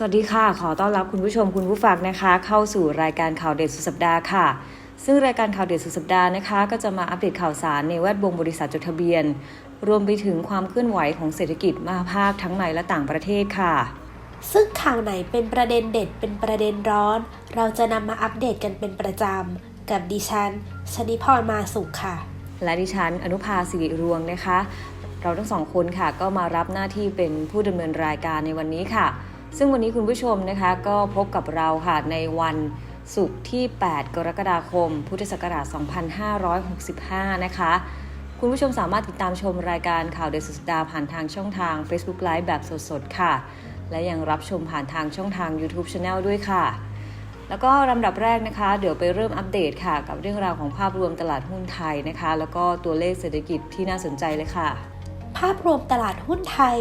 สวัสดีค่ะ ขอต้อนรับคุณผู้ชมคุณผู้ฟังนะคะ เข้าสู่รายการข่าวเด็ดสุดสัปดาห์ค่ะ ซึ่งรายการข่าวเด็ดสุดสัปดาห์นะคะ ก็จะมาอัปเดตข่าวสารในแวดวงบริษัทจดทะเบียน รวมไปถึงความเคลื่อนไหวของเศรษฐกิจมหาภาคทั้งในและต่างประเทศค่ะ ซึ่งข่าวไหนเป็นประเด็นเด็ดเป็นประเด็นร้อน เราจะนำมาอัปเดตกันเป็นประจำกับดิฉันชนิพรมาสุขค่ะ และดิฉันอนุภาสิริรวงนะคะ เราทั้งสองคนค่ะก็มารับหน้าที่เป็นผู้ดำเนินรายการในวันนี้ค่ะ ซึ่งวันนี้คุณผู้ชมนะคะก็พบกับเราค่ะในวันศุกร์ที่ 8 กรกฎาคม พุทธศักราช 2565 นะคะ คุณผู้ชมสามารถติดตามชมรายการข่าวเดดสุดสัปดาห์ผ่านทางช่องทาง Facebook Live แบบสดๆ ค่ะ และยังรับชมผ่านทางช่องทาง YouTube Channel ด้วยค่ะ แล้วก็ลำดับแรกนะคะ เดี๋ยวไปเริ่มอัปเดตค่ะ กับเรื่องราวของภาพรวมตลาดหุ้นไทยนะคะ แล้วก็ตัวเลขเศรษฐกิจที่น่าสนใจเลยค่ะ ภาพรวมตลาดหุ้นไทย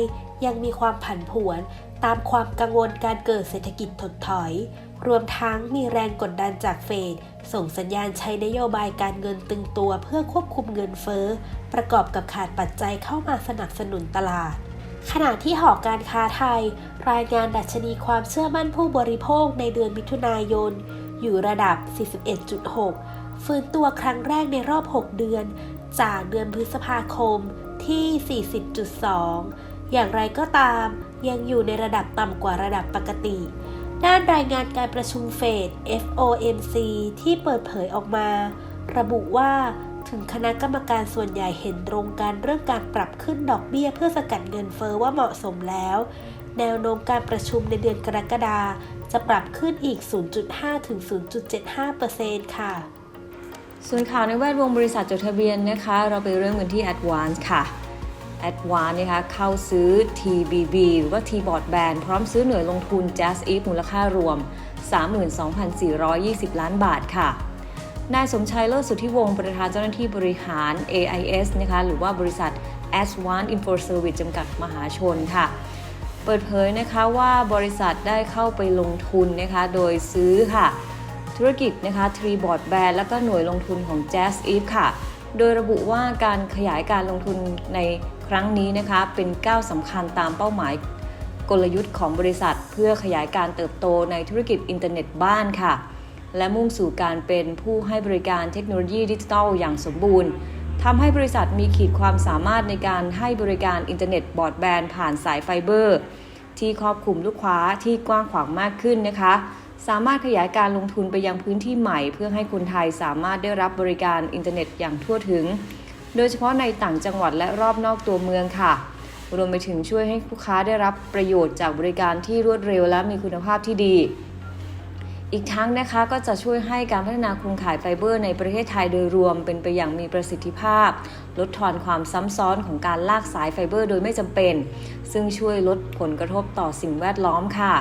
ยังมีความผันผวน ตามความกังวลการเกิดเศรษฐกิจถดถอย รวมทั้งมีแรงกดดันจากเฟดส่งสัญญาณใช้นโยบายการเงินตึงตัวเพื่อควบคุมเงินเฟ้อ ประกอบกับขาดปัจจัยเข้ามาสนับสนุนตลาด ขณะที่หอการค้าไทย รายงานดัชนีความเชื่อมั่นผู้บริโภคในเดือนมิถุนายน อยู่ระดับ 41.6 ฟื้นตัวครั้งแรกในรอบ 6 เดือน จากเดือนพฤษภาคมที่ 40.2 อย่างไรก็ตามยังอยู่ในระดับต่ำกว่าระดับปกติ ด้านรายงานการประชุมเฟด FOMC ที่เปิดเผยออกมา ระบุว่าถึงคณะกรรมการส่วนใหญ่เห็นตรงกันเรื่องการปรับขึ้นดอกเบี้ยเพื่อสกัดเงินเฟอ้อว่าเหมาะสมแล้ว แนวโน้มการประชุมในเดือนกรกฎาจะปรับขึ้นอีก 0.5 ถึง 0.75%ค่ะ ส่วนข่าวในแวดวงบริษัทจดทะเบียนนะคะ เราไปเริ่มกันที่ Advance ค่ะ Advance นะคะเข้าซื้อ TBB หรือว่า T-Board Band พร้อมซื้อหน่วยลงทุน Jazz e มูลค่ารวม 32,420 ล้านบาทค่ะนายสมชัยเลิศสุทธิวงศ์ประธานเจ้าหน้าที่บริหาร AIS นะคะหรือว่าบริษัท Advance Info Service จำกัดมหาชนค่ะ เปิดเผยนะคะว่าบริษัทได้เข้าไปลงทุนนะคะโดยซื้อค่ะ ธุรกิจนะคะ Tree Board Band แล้วก็หน่วยลงทุนของ Jazz e v e ค่ะ โดยระบุว่าการขยายการลงทุนใน ครั้งนี้นะคะเป็นก้าวสำคัญตามเป้าหมายกลยุทธ์ของบริษัท เพื่อขยายการเติบโตในธุรกิจอินเทอร์เน็ตบ้านค่ะ และมุ่งสู่การเป็นผู้ให้บริการเทคโนโลยีดิจิทัลอย่างสมบูรณ์ทำให้บริษัทมีขีดความสามารถในการให้บริการอินเทอร์เน็ตบอร์ดแบนผ่านสายไฟเบอร์ ที่ครอบคลุมลูกค้าที่กว้างขวางมากขึ้นนะคะ สามารถขยายการลงทุนไปยังพื้นที่ใหม่ เพื่อให้คนไทยสามารถได้รับบริการอินเทอร์เน็ตอย่างทั่วถึง โดยเฉพาะในต่างจังหวัดและรอบนอกตัวเมืองค่ะ รวมไปถึงช่วยให้ลูกค้าได้รับประโยชน์จากบริการที่รวดเร็วและมีคุณภาพที่ดี อีกทั้งนะคะก็จะช่วยให้การพัฒนาโครงข่ายไฟเบอร์ในประเทศไทยโดยรวมเป็นไปอย่างมีประสิทธิภาพ ลดทอนความซ้ำซ้อนของการลากสายไฟเบอร์โดยไม่จำเป็น ซึ่งช่วยลดผลกระทบต่อสิ่งแวดล้อมค่ะ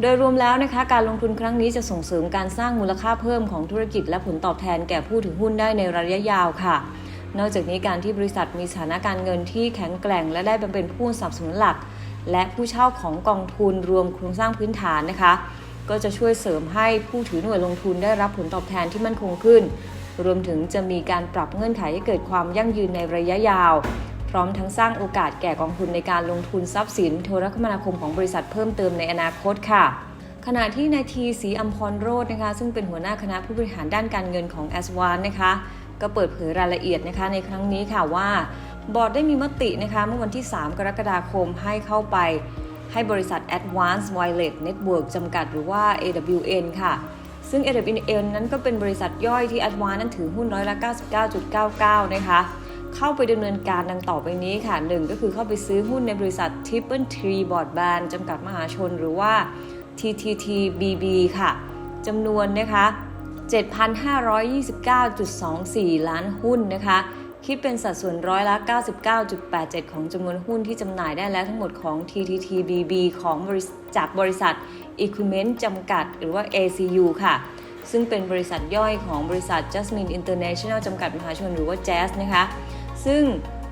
โดยรวมแล้วนะคะการลงทุนครั้งนี้จะส่งเสริมการสร้างมูลค่าเพิ่มของธุรกิจและผลตอบแทนแก่ผู้ถือหุ้นได้ในระยะยาวค่ะ นอกจากนี้การที่บริษัทมีสถานการเงินที่แข็งแกร่ง และได้เป็นผู้สนับสนุนหลัก และผู้เช่าของกองทุนรวมโครงสร้างพื้นฐานนะคะ ก็จะช่วยเสริมให้ผู้ถือหน่วยลงทุนได้รับผลตอบแทนที่มั่นคงขึ้น รวมถึงจะมีการปรับเงื่อนไขให้เกิดความยั่งยืนในระยะยาว พร้อมทั้งสร้างโอกาสแก่กองทุนในการลงทุนทรัพย์สินโทรคมนาคมของบริษัทเพิ่มเติมในอนาคตค่ะขณะที่นายทีศรีอัมพรโรจน์นะคะซึ่งเป็นหัวหน้าคณะผู้บริหารด้านการเงินของ a s w a n นะคะ ก็เปิดเผยรายละเอียดนะคะในครั้งนี้ค่ะว่า บอร์ดได้มีมตินะคะเมื่อวันที่ 3 กรกฎาคมให้เข้าไป ให้บริษัท Advanced Wireless Network จำกัดหรือว่า AWN ค่ะ ซึ่ง AWN นั้นก็เป็นบริษัทย่อยที่ Advanced นั้นถือหุ้นร้อยละ 99.99 นะคะเข้าไปดำเนินการดังต่อไปนี้ค่ะ 1 ก็คือเข้าไปซื้อหุ้นในบริษัท Triple Tree Broadband จำกัดมหาชนหรือว่า TTTBB ค่ะจำนวนนะคะ 7,529.24 ล้านหุ้นนะคะ คิดเป็นสัดส่วนร้อยละ 99.87 ของจำนวนหุ้นที่จำหน่ายได้แล้วทั้งหมดของ TTTBB ของจากบริษัท Equipment จำกัด หรือว่า ACU ค่ะ ซึ่งเป็นบริษัทย่อยของบริษัท Jasmine International จำกัดมหาชนหรือว่า Jazz นะคะ ซึ่ง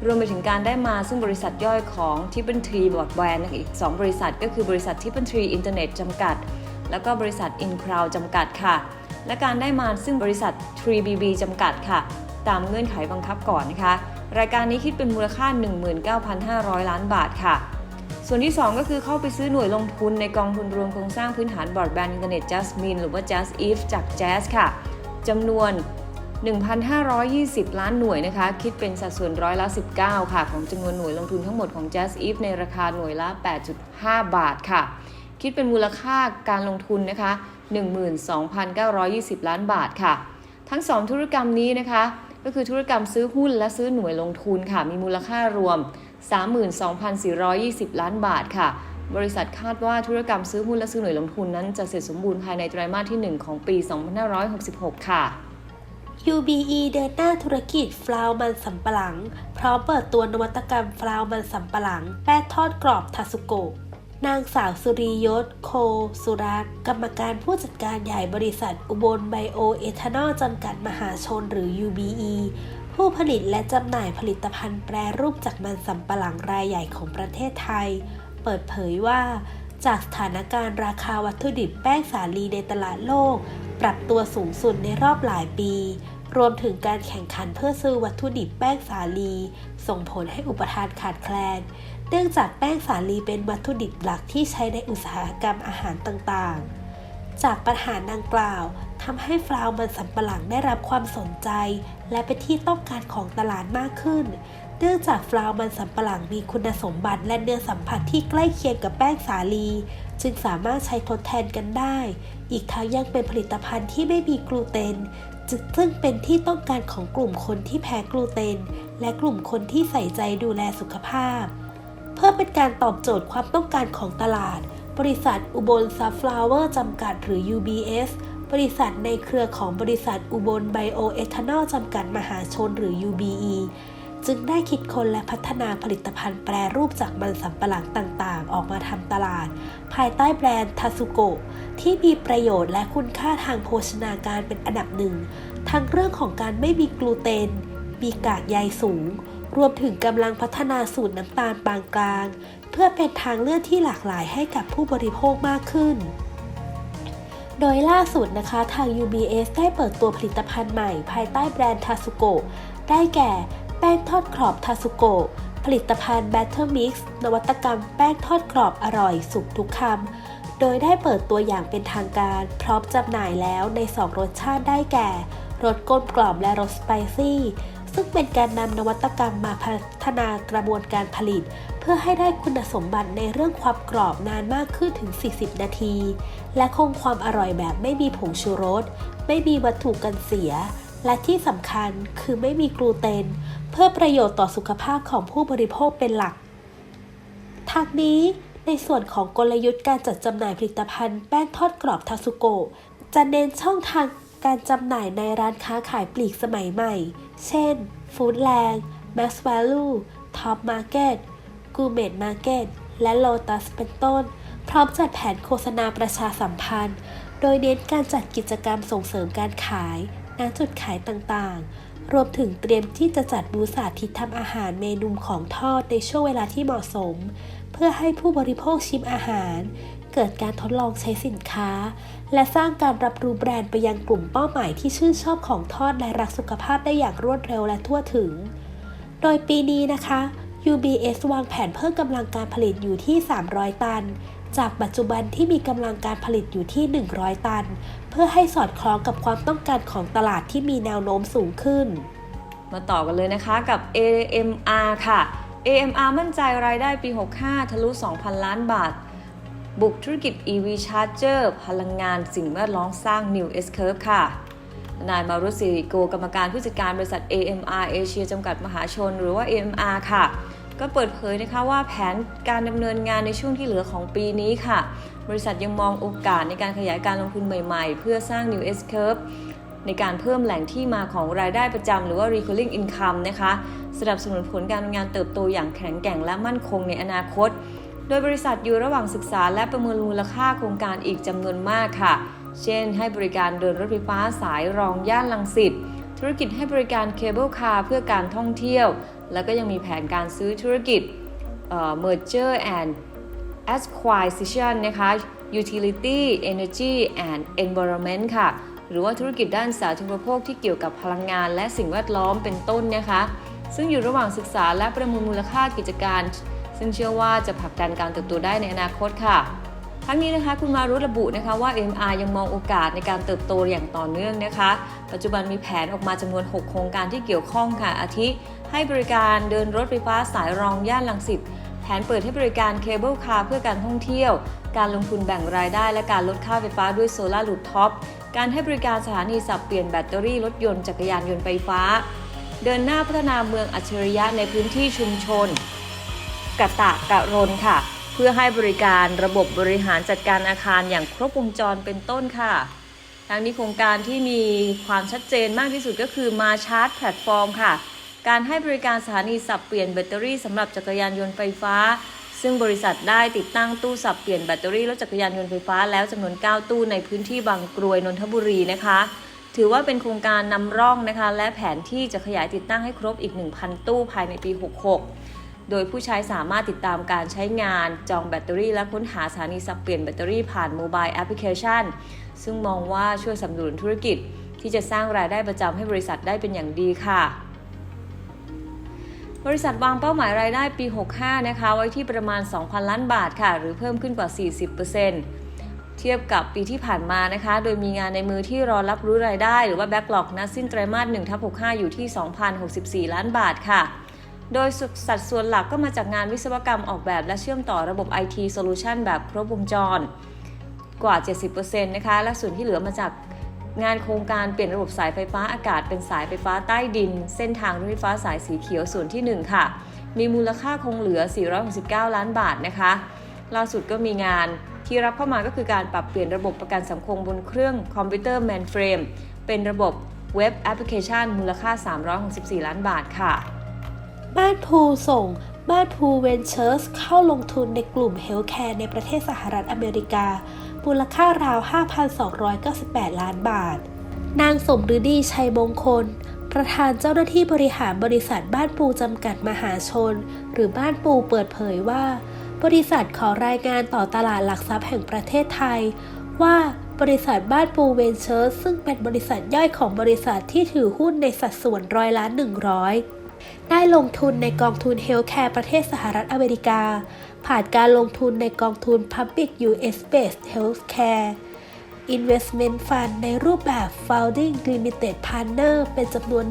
รวมไปถึงการได้มาซึ่งบริษัทย่อยของ Triple Tree Broadband อีก 2 บริษัทก็คือบริษัท Triple Tree Internet จำกัด แล้วก็บริษัท InCloud จำกัดค่ะ และการได้มาซึ่งบริษัท 3BB จำกัดค่ะ ตามเงื่อนไขบังคับก่อนนะคะ รายการนี้คิดเป็นมูลค่า 19,500 ล้านบาทค่ะ ส่วนที่ 2 ก็คือเข้าไปซื้อหน่วยลงทุนในกองทุนรวมโครงสร้างพื้นฐานบอรอดแบนด์อินเทอร์เน็ต Jasmine หรือว่า Just If จาก Jazz ค่ะจำนวน 1,520 ล้านหน่วยนะคะ คิดเป็นสัดส่วนร้อยละ 19 ค่ะ ของจำนวนหน่วยลงทุนทั้งหมดของ Just If ในราคาหน่วยละ 8.5 บาทค่ะ คิดเป็นมูลค่าการลงทุนนะคะ 12,920 ล้านบาทค่ะ ทั้ง 2 ธุรกรรมนี้นะคะ ก็คือธุรกรรมซื้อหุ้นและซื้อหน่วยลงทุนค่ะ มีมูลค่ารวม 32,420 ล้านบาทค่ะ บริษัทคาดว่าธุรกรรมซื้อหุ้นและซื้อหน่วยลงทุนนั้นจะเสร็จสมบูรณ์ภายในไตรมาสที่ 1 ของปี 2566 ค่ะ UBE เดินหน้าธุรกิจฟลาวมันสำปะหลัง พร้อมเปิดตัวนวัตกรรมฟลาวมันสำปะหลัง แป้งทอดกรอบทาสุโกะ นางสาวสุริยศ โค สุรักกรรมการผู้จัดการใหญ่บริษัทอุบลไบโอเอทานอลจำกัดมหาชนหรือ UBE ผู้ผลิตและจำหน่ายผลิตภัณฑ์แปรรูปจากมันสำปะหลังรายใหญ่ของประเทศไทย เปิดเผยว่า จากสถานการณ์ราคาวัตถุดิบแป้งสาลีในตลาดโลก ปรับตัวสูงสุดในรอบหลายปี รวมถึงการแข่งขันเพื่อซื้อวัตถุดิบแป้งสาลี ส่งผลให้อุปทานขาดแคลน เนื่องจากแป้งสาลีเป็นวัตถุดิบหลักที่ใช้ในอุตสาหกรรมอาหารต่างๆ จากปัญหาดังกล่าวทำให้ฟลาวมันสำปะหลังได้รับความสนใจ และเป็นที่ต้องการของตลาดมากขึ้น เนื่องจากฟลาวมันสำปะหลังมีคุณสมบัติและเนื้อสัมผัสที่ใกล้เคียงกับแป้งสาลี จึงสามารถใช้ทดแทนกันได้ อีกทั้งยังเป็นผลิตภัณฑ์ที่ไม่มีกลูเตนซึ่งเป็นที่ต้องการของกลุ่มคนที่แพ้กลูเตน และกลุ่มคนที่ใส่ใจดูแลสุขภาพ เพื่อเป็นการตอบโจทย์ความต้องการของตลาด บริษัทอุบลซัฟฟลาวเวอร์จำกัดหรือ UBS บริษัทในเครือของบริษัทอุบลไบโอเอทานอลจำกัดมหาชนหรือ UBE จึงได้คิดค้นและพัฒนาผลิตภัณฑ์แปรรูปจากมันสำปะหลังต่างๆ ออกมาทำตลาด ภายใต้แบรนด์ทาสุโกะที่มีประโยชน์และคุณค่าทางโภชนาการเป็นอันดับหนึ่ง ทั้งเรื่องของการไม่มีกลูเตน มีกากใยสูง รวมถึงกำลังพัฒนาสูตรน้ำตาลปานกลาง เพื่อเป็นทางเลือกที่หลากหลายให้กับผู้บริโภคมากขึ้น โดยล่าสุดนะคะทาง UBS ได้เปิดตัวผลิตภัณฑ์ใหม่ ภายใต้แบรนด์ทาสุโกะได้แก่แป้งทอดกรอบทาสุโกะผลิตภัณฑ์ Batter Mix นวัตกรรมแป้งทอดกรอบอร่อยสุกทุกคำ โดยได้เปิดตัวอย่างเป็นทางการ พร้อมจำหน่ายแล้วใน 2 รสชาติได้แก่ รสกลมกล่อมและรสสไปซี่ ซึ่งเป็นการนำนวัตกรรมมาพัฒนากระบวนการผลิต เพื่อให้ได้คุณสมบัติในเรื่องความกรอบนานมากขึ้นถึง 40 นาที และคงความอร่อยแบบไม่มีผงชูรส ไม่มีวัตถุกันเสีย และที่สำคัญคือไม่มีกลูเตน เพื่อประโยชน์ต่อสุขภาพของผู้บริโภคเป็นหลักทางนี้ในส่วนของกลยุทธ์การจัดจำหน่ายผลิตภัณฑ์แป้งทอดกรอบทาสุโกะจะเน้นช่องทาง การจำหน่ายในร้านค้าขายปลีกสมัยใหม่ เช่น Foodland, Max Value, Top Market, Gourmet Market และ Lotus เป็นต้น พร้อมจัดแผนโฆษณาประชาสัมพันธ์ โดยเน้นการจัดกิจกรรมส่งเสริมการขายณจุดขายต่างๆ รวมถึงเตรียมที่จะจัดบูธสาธิตทำอาหารเมนูของทอดในช่วงเวลาที่เหมาะสม เพื่อให้ผู้บริโภคชิมอาหาร เกิดการทดลองใช้สินค้า และสร้างการรับรู้แบรนด์ไปยังกลุ่มเป้าหมายที่ชื่นชอบของทอดและรักสุขภาพได้อย่างรวดเร็วและทั่วถึง โดยปีนี้นะคะ UBS วางแผนเพิ่มกำลังการผลิตอยู่ที่ 300 ตัน จากปัจจุบันที่มีกำลังการผลิตอยู่ที่ 100 ตัน เพื่อให้สอดคล้องกับความต้องการของตลาดที่มีแนวโน้มสูงขึ้น มาต่อกันเลยนะคะกับ AMR ค่ะ AMR มั่นใจรายได้ปี 65 ทะลุ 2,000 ล้านบาท บุกธุรกิจ EV Charger พลังงานสิ่งแวดล้อมสร้าง New S Curve ค่ะ นายมารุสิริโกกรรมการผู้จัดการบริษัท AMR เอเชียจำกัดมหาชน หรือว่า AMR ค่ะ ก็เปิดเผยนะคะว่าแผนการดำเนินงานในช่วงที่เหลือของปีนี้ค่ะ บริษัทยังมองโอกาสในการขยายการลงทุนใหม่ๆ เพื่อสร้าง New S Curve ในการเพิ่มแหล่งที่มาของรายได้ประจำหรือว่า recurring income นะคะ สนับสนุนผลการทำงานเติบโตอย่างแข็งแกร่งและมั่นคงในอนาคต โดยบริษัทอยู่ระหว่างศึกษาและประเมินมูลค่าโครงการอีกจำนวนมากค่ะ เช่น ให้บริการเดินรถไฟฟ้าสายรองย่านลังสิต ธุรกิจให้บริการเคเบิลคาร์เพื่อการท่องเที่ยว แล้วก็ยังมีแผนการซื้อธุรกิจเอ่อ merger and acquisition นะคะ utility energy and environment ค่ะ หรือว่าธุรกิจด้านสาธารณูปโภคที่เกี่ยวกับพลังงานและสิ่งแวดล้อมเป็นต้นนะคะ ซึ่งอยู่ระหว่างศึกษาและประเมินมูลค่ากิจการ ซึ่งเชื่อว่าจะผลักดันการเติบโตได้ในอนาคตค่ะทั้งนี้นะคะคุณมารุระบุนะคะว่า MR ยังมองโอกาสในการเติบโตอย่างต่อเนื่องนะคะ ปัจจุบันมีแผนออกมาจำนวน 6 โครงการที่เกี่ยวข้องค่ะ อาทิ ให้บริการเดินรถไฟฟ้าสายรองย่านลังสิตแผนเปิดให้บริการเคเบิลคาร์เพื่อการท่องเที่ยว การลงทุนแบ่งรายได้ และการลดค่าไฟฟ้าด้วยโซลาร์ลูฟท็อปการให้บริการสถานีสับเปลี่ยนแบตเตอรี่รถยนต์จักรยานยนต์ไฟฟ้า เดินหน้าพัฒนาเมืองอัจฉริยะในพื้นที่ชุมชน กะตะกะรนค่ะ เพื่อให้บริการระบบบริหารจัดการอาคารอย่างครบวงจรเป็นต้นค่ะทางนี้โครงการที่มีความชัดเจนมากที่สุดก็คือมาชาร์จแพลตฟอร์มค่ะ การให้บริการสถานีสับเปลี่ยนแบตเตอรี่สำหรับจักรยานยนต์ไฟฟ้า ซึ่งบริษัทได้ติดตั้งตู้สับเปลี่ยนแบตเตอรี่รถจักรยานยนต์ไฟฟ้าแล้วจำนวน 9 ตู้ในพื้นที่บางกรวยนนทบุรีนะคะ ถือว่าเป็นโครงการนำร่องนะคะ และแผนที่จะขยายติดตั้งให้ครบอีก 1,000 ตู้ภายในปี 66 โดยผู้ใช้สามารถติดตามการใช้งาน จองแบตเตอรี่ และค้นหาสถานีสับเปลี่ยนแบตเตอรี่ผ่านโมบายแอปพลิเคชัน ซึ่งมองว่าช่วยสนับสนุนธุรกิจ ที่จะสร้างรายได้ประจำให้บริษัทได้เป็นอย่างดีค่ะบริษัทวางเป้าหมายรายได้ปี 65 นะคะ ไว้ที่ประมาณ 2,000 ล้านบาทค่ะ หรือเพิ่มขึ้นกว่า 40%เทียบกับปีที่ผ่านมานะคะ โดยมีงานในมือที่รอรับรู้รายได้ หรือว่าแบ็กหลอกนะสิ้นไตรมาส1ทับ65 อยู่ที่ 2,064 ล้านบาทค่ะ โดยสัดส่วนหลักก็มาจากงานวิศวกรรมออกแบบและเชื่อมต่อระบบ IT Solution แบบครบวงจร กว่า 70%นะคะ และส่วนที่เหลือมาจากงานโครงการเปลี่ยนระบบสายไฟฟ้าอากาศเป็นสายไฟฟ้าใต้ดิน เส้นทางรถไฟฟ้าสายสีเขียวส่วนที่ 1 ค่ะ มีมูลค่าคงเหลือ 469 ล้านบาทนะคะ ล่าสุดก็มีงานที่รับเข้ามาก็คือการปรับเปลี่ยนระบบประกันสังคมบนเครื่องคอมพิวเตอร์แมนเฟรมเป็นระบบเว็บแอปพลิเคชันมูลค่า 364 ล้านบาทค่ะ บ้านพูส่งบ้านพูเวนเชอร์สเข้าลงทุนในกลุ่มเฮลท์แคร์ในประเทศสหรัฐอเมริกา มูลค่าราว 5,298 ล้านบาท นางสมฤดีชัยมงคล ประธานเจ้าหน้าที่บริหารบริษัทบ้านปูจำกัดมหาชน หรือบ้านปูเปิดเผยว่า บริษัทขอรายงานต่อตลาดหลักทรัพย์แห่งประเทศไทย ว่าบริษัทบ้านปูเวนเชอร์ซึ่งเป็นบริษัทย่อยของบริษัทที่ถือหุ้นในสัดส่วนร้อยละ100 ได้ลงทุนในกองทุนเฮลท์แคร์ประเทศสหรัฐอเมริกา ผ่านการลงทุนในกองทุน Public US Based Healthcare Investment Fund ในรูปแบบ Founding Limited Partner เป็นจำนวน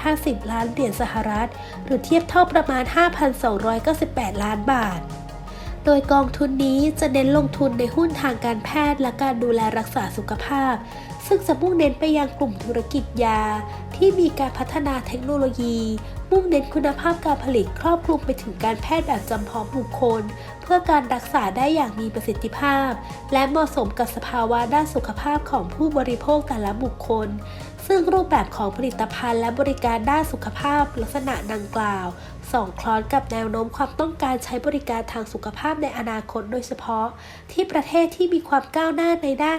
150 ล้านเหรียญสหรัฐ หรือเทียบเท่าประมาณ 5,298 ล้านบาท โดยกองทุนนี้จะเน้นลงทุนในหุ้นทางการแพทย์และการดูแลรักษาสุขภาพ ซึ่งจะมุ่งเน้นไปยังกลุ่มธุรกิจยา ที่มีการพัฒนาเทคโนโลยี มุ่งเน้นคุณภาพการผลิตครอบคลุมไปถึงการแพทย์แบบจำเพาะบุคคล เพื่อการรักษาได้อย่างมีประสิทธิภาพ และเหมาะสมกับสภาวะด้านสุขภาพของผู้บริโภคแต่ละบุคคล ซึ่งรูปแบบของผลิตภัณฑ์และบริการด้านสุขภาพลักษณะดังกล่าวสองคล้อนกับแนวโน้มความต้องการใช้บริการทางสุขภาพในอนาคตโดยเฉพาะ ที่ประเทศที่มีความก้าวหน้าในด้าน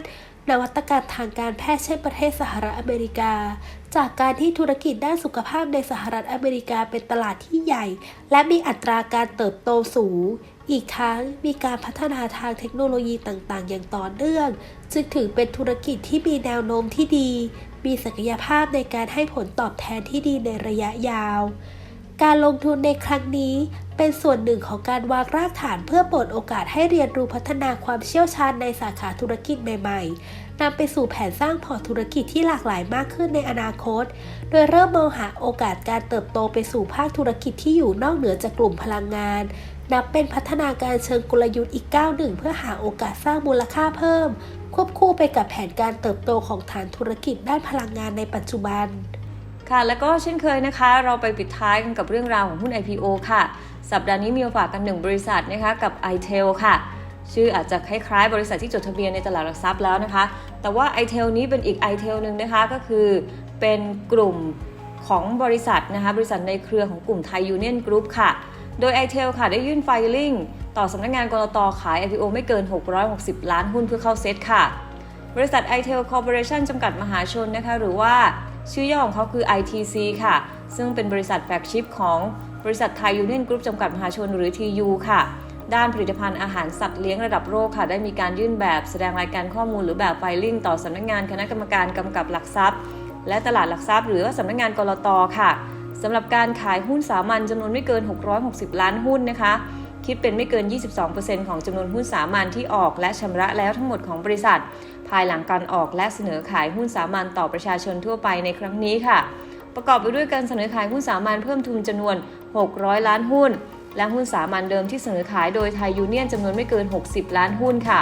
นวัตกรรมทางการแพทย์เช่นประเทศสหรัฐอเมริกา จากการที่ธุรกิจด้านสุขภาพในสหรัฐอเมริกาเป็นตลาดที่ใหญ่ และมีอัตราการเติบโตสูง อีกทั้งมีการพัฒนาทางเทคโนโลยีต่างๆ อย่างต่อเนื่อง จึงถือเป็นธุรกิจที่มีแนวโน้มที่ดี มีศักยภาพในการให้ผลตอบแทนที่ดีในระยะยาวการลงทุนในครั้งนี้ เป็นส่วนหนึ่งของการวางรากฐานเพื่อเปิดโอกาสให้เรียนรู้พัฒนาความเชี่ยวชาญในสาขาธุรกิจใหม่ๆ นำไปสู่แผนสร้างพอร์ตธุรกิจที่หลากหลายมากขึ้นในอนาคต โดยเริ่มมองหาโอกาสการเติบโตไปสู่ภาคธุรกิจที่อยู่นอกเหนือจากกลุ่มพลังงาน นับเป็นพัฒนาการเชิงกลยุทธ์อีกก้าวหนึ่งเพื่อหาโอกาสสร้างมูลค่าเพิ่ม ควบคู่ไปกับแผนการเติบโตของฐานธุรกิจด้านพลังงานในปัจจุบันค่ะ แล้วก็เช่นเคยนะคะ เราไปปิดท้ายกันกับเรื่องราวของหุ้น IPO ค่ะ สัปดาห์นี้มีโอกาสกันหนึ่งบริษัทนะคะกับ iTel ค่ะ ชื่ออาจจะคล้ายๆ บริษัทที่จดทะเบียนในตลาดหลักทรัพย์แล้วนะคะ แต่ว่า i t e l นี้เป็นอีก i t e l หนึ่งนะคะก็คือเป็นกลุ่มของบริษัทนะคะบริษัทในเครือของกลุ่มไทยยูเนียนกรุ๊ปค่ะ โดย i t e l ค่ะได้ยื่นไฟลิ่งต่อสำนักงานกรตขาย IPO ไม่เกิน 660 ล้านหุ้นเพื่อเข้าเซ็ตค่ะ บริษัท i t e l Corporation จำกัดมหาชนนะคะหรือว่าชื่อย่อของเขาคือ ITC ค่ะ ซึ่งเป็นบริษัทแฟกชิพของ บริษัทไทยยูเนียนกรุ๊ปจำกัดมหาชนหรือ TU ค่ะ ด้านผลิตภัณฑ์อาหารสัตว์เลี้ยงระดับโลกค่ะ ได้มีการยื่นแบบแสดงรายการข้อมูลหรือแบบไฟลิ่งต่อสำนักงานคณะกรรมการกำกับหลักทรัพย์ และตลาดหลักทรัพย์หรือว่าสำนักงานกรตค่ะสำหรับการขายหุ้นสามัญจำนวนไม่เกิน 660 ล้านหุ้นนะคะคิดเป็นไม่เกิน 22%ของจำนวนหุ้นสามัญที่ออกและชำระแล้วทั้งหมดของบริษัท ภายหลังการออกและเสนอขายหุ้นสามัญต่อประชาชนทั่วไปในครั้งนี้ค่ะ ประกอบไปด้วยการเสนอขายหุ้นสามัญเพิ่มทุนจำนวน 600 ล้านหุ้น และหุ้นสามัญเดิมที่เสนอขายโดยไทยยูเนียนจำนวนไม่เกิน 60 ล้านหุ้นค่ะ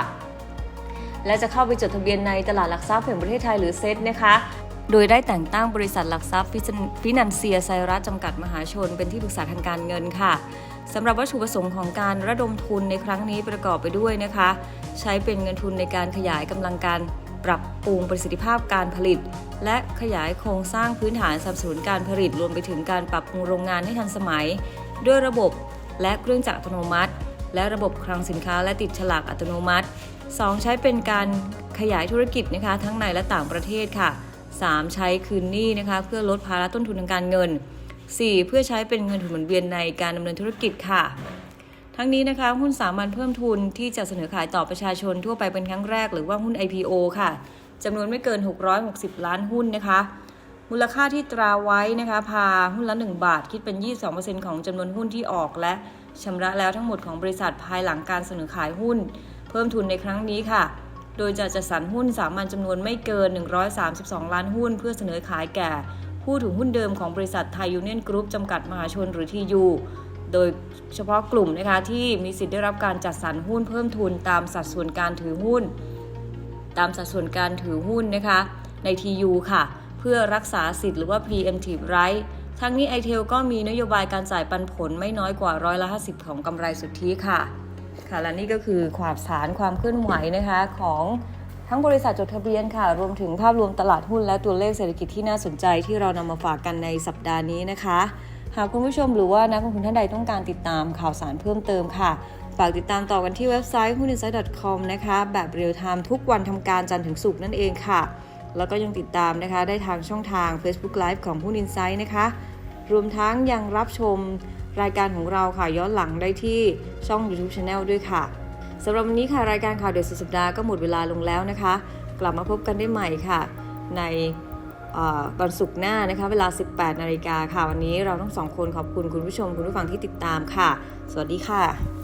และจะเข้าไปจดทะเบียนในตลาดหลักทรัพย์แห่งประเทศไทยหรือเซ็ตนะคะ โดยได้แต่งตั้งบริษัทหลักทรัพย์ฟินันเซียไซรัสจำกัดมหาชน เป็นที่ปรึกษาทางการเงินค่ะสำหรับวัตถุประสงค์ของการระดมทุนในครั้งนี้ประกอบไปด้วยนะคะ ใช้เป็นเงินทุนในการขยายกำลังการ ปรับปรุงประสิทธิภาพการผลิต และขยายโครงสร้างพื้นฐานสนับสนุนการผลิตรวมไปถึงการปรับปรุงโรงงานให้ทันสมัย ด้วยระบบและเครื่องจักรอัตโนมัติ และระบบคลังสินค้าและติดฉลากอัตโนมัติ 2. ใช้เป็นการขยายธุรกิจนะคะทั้งในและต่างประเทศค่ะ 3. ใช้คืนหนี้นะคะเพื่อลดภาระต้นทุนทางการเงิน 4. เพื่อใช้เป็นเงินทุนหมุนเวียนในการดำเนินธุรกิจค่ะ ทั้งนี้นะคะหุ้นสามัญเพิ่มทุนที่จะเสนอขายต่อประชาชนทั่วไปเป็นครั้งแรกหรือว่าหุ้น IPO ค่ะจำนวนไม่เกิน 660 ล้านหุ้นนะคะ มูลค่าที่ตราไว้นะคะพาหุ้นละ 1 บาท คิดเป็น 22%ของจำนวนหุ้นที่ออกและชำระแล้วทั้งหมดของบริษัทภายหลังการเสนอขายหุ้น เพิ่มทุนในครั้งนี้ค่ะ โดยจะจัดสรรหุ้นสามัญจำนวนไม่เกิน 132 ล้านหุ้น เพื่อเสนอขายแก่ผู้ถือหุ้นเดิมของบริษัทไทยยูเนียนกรุ๊ปจำกัดมหาชนหรือทียู โดยเฉพาะกลุ่มนะคะที่มีสิทธิ์ได้รับการจัดสรรหุ้นเพิ่มทุนตามสัดส่วนการถือหุ้น ตามสัดส่วนการถือหุ้นนะคะใน TU ค่ะ เพื่อรักษาสิทธิ์หรือว่า preemptive right ทั้งนี้ i t e l ก็มีนโยบายการจ่ายปันผลไม่น้อยกว่าร้อยละ50 ของกำไรสุทธิค่ะ ค่ะและนี่ก็คือความสารความเคลื่อนไหวนะคะของทั้งบริษัทจดทะเบียนค่ะ รวมถึงภาพรวมตลาดหุ้นและตัวเลขเศรษฐกิจที่น่าสนใจที่เรานำมาฝากกันในสัปดาห์นี้นะคะ หากคุณผู้ชมหรือว่านักลงทุนท่านใดต้องการติดตามข่าวสารเพิ่มเติมค่ะฝากติดตามต่อกันที่เว็บไซต์หุ้น insight com นะคะ แบบเรียลไทม์ทุกวันทำการจันทร์ถึงศุกร์นั่นเองค่ะ แล้วก็ยังติดตามนะคะ ได้ทางช่องทาง Facebook Live ของหุ้น Insight นะคะ รวมทั้งยังรับชมรายการของเราค่ะ ย้อนหลังได้ที่ช่อง YouTube Channel ด้วยค่ะสำหรับวันนี้ค่ะ รายการข่าวเดือดสุดสัปดาห์ก็หมดเวลาลงแล้วนะคะ กลับมาพบกันได้ใหม่ค่ะ ใน วันศุกร์หน้านะคะ เวลา 18 นาฬิกาค่ะ วันนี้เราทั้งสองคนขอบคุณคุณผู้ชม คุณผู้ฟังที่ติดตามค่ะ สวัสดีค่ะ